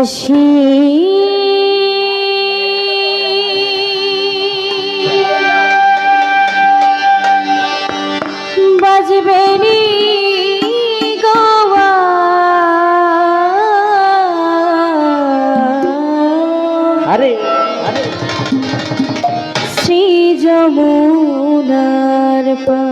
আসি। বাজবে নি আরে। শ্রী যমুনার পা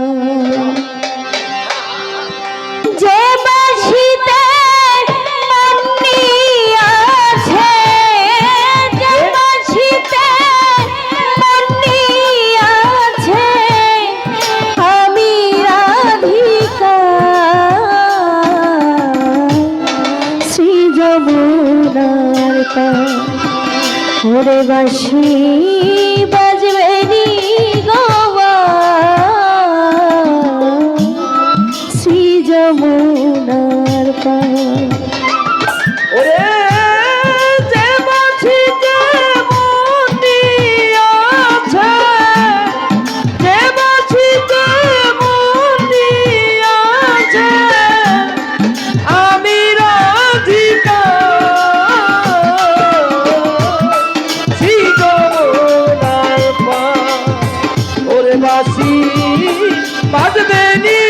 ভোরে বাসি বাজবে 八姐妹。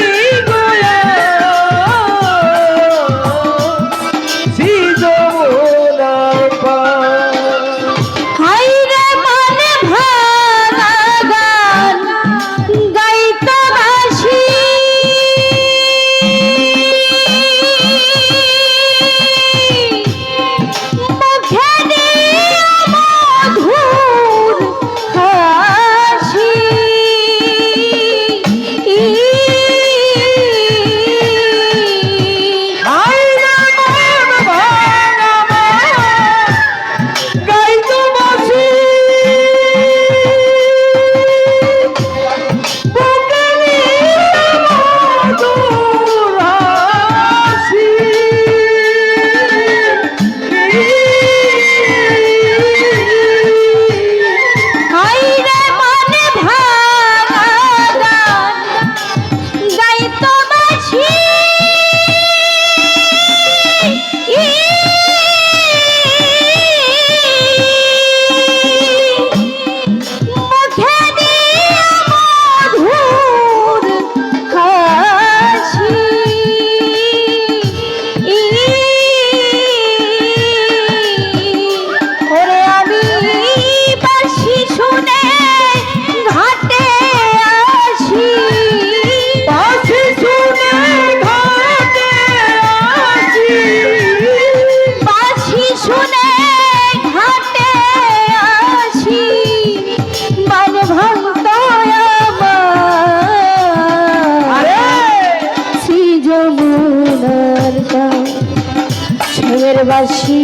ফুলের বাসি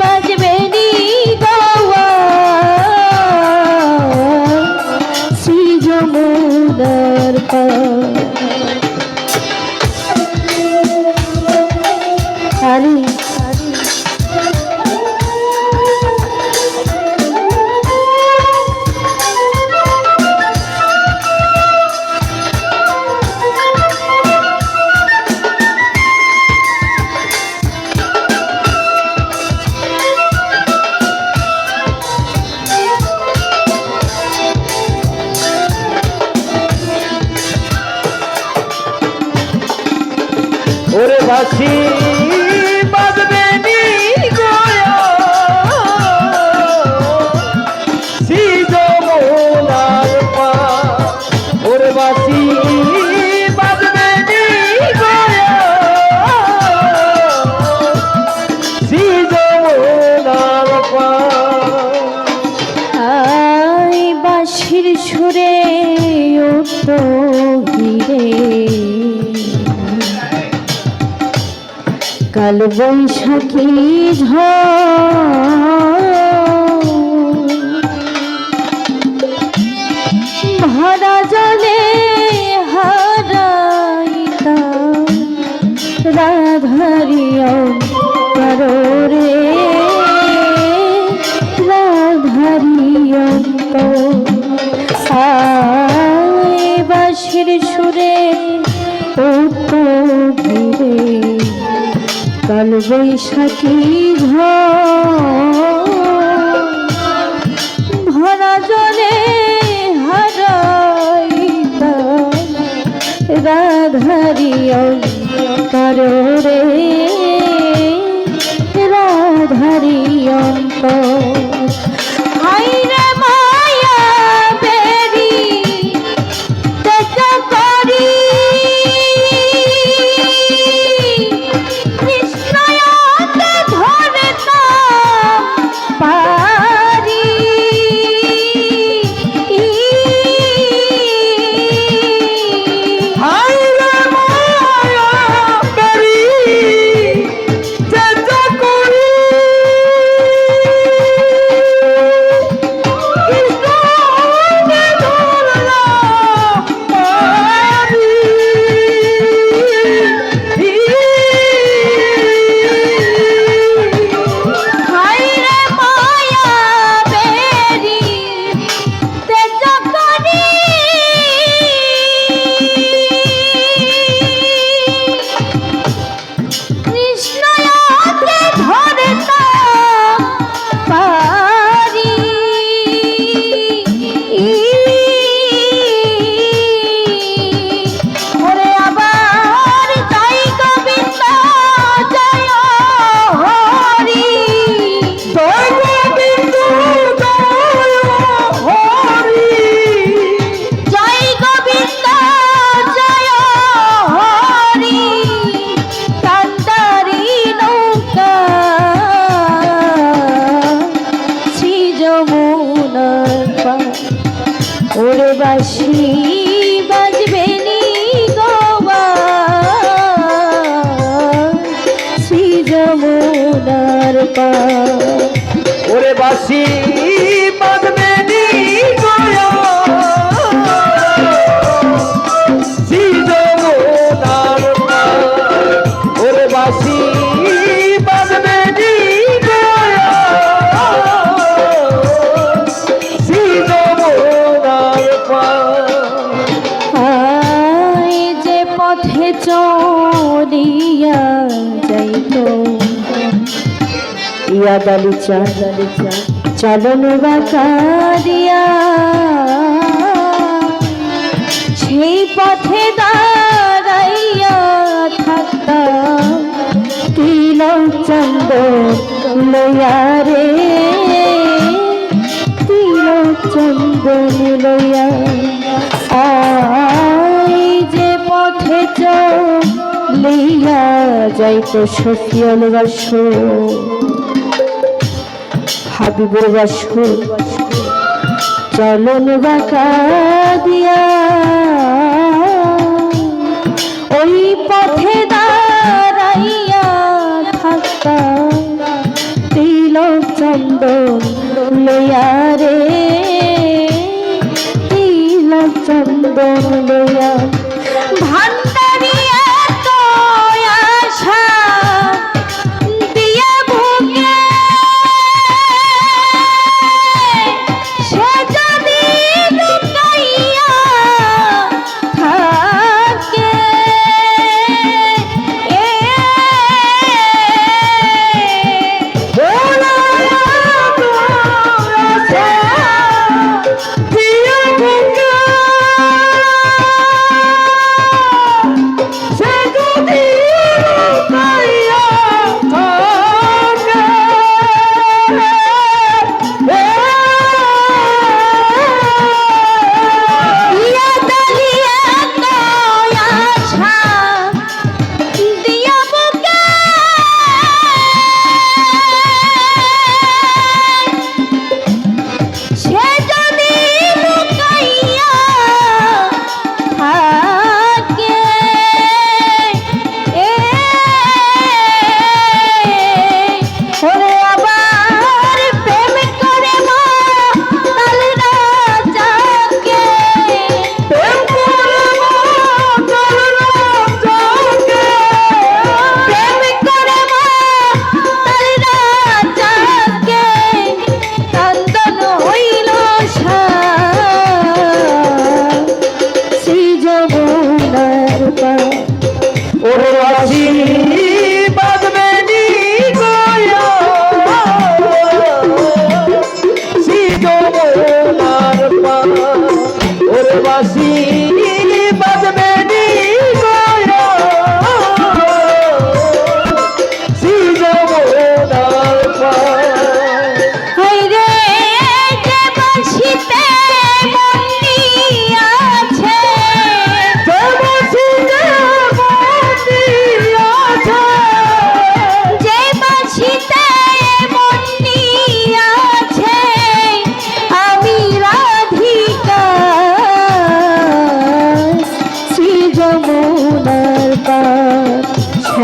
বাজবে নি শ্রী যমুনার পা সাথী বৈশাখী ভরা জলে হারাইতা রাধারিয় করোরে রাধারিয় আয় বাঁশির সুরে ও তো ধীরে কাল বৈশাখী ভরা। জলে হারাইতা রাধারিয় কাররে রে। হাইরে ওরে বাসি বাজবে নি শ্রী যমুনার পার। ওরে বাসি চলিয়া যাইতো ইয়া দালিচা দালিচা চলন বাকারিয়া। সেই পথে দাঁড়াইয়া থাকতাম। তিলক চন্দ লইয়া রে। তিলক চন্দন লইয়া। আই যে পথে চলিয়া যাইতো সফিয়াল বাস হাবিবুর বাস চলন বাঁকা দিয়া। ওই পথে দাঁড়াইয়া থাকতাম। তিলক চন্দন লইয়া রে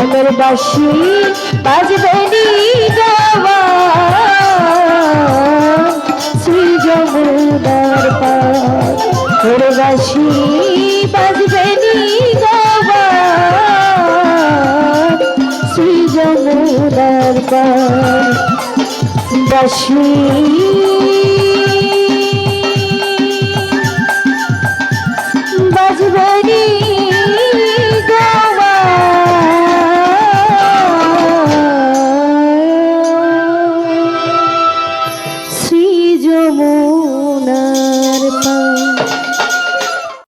মনের বাসি বাজবে শ্রী বাজবে শ্রী যমুনার বাসি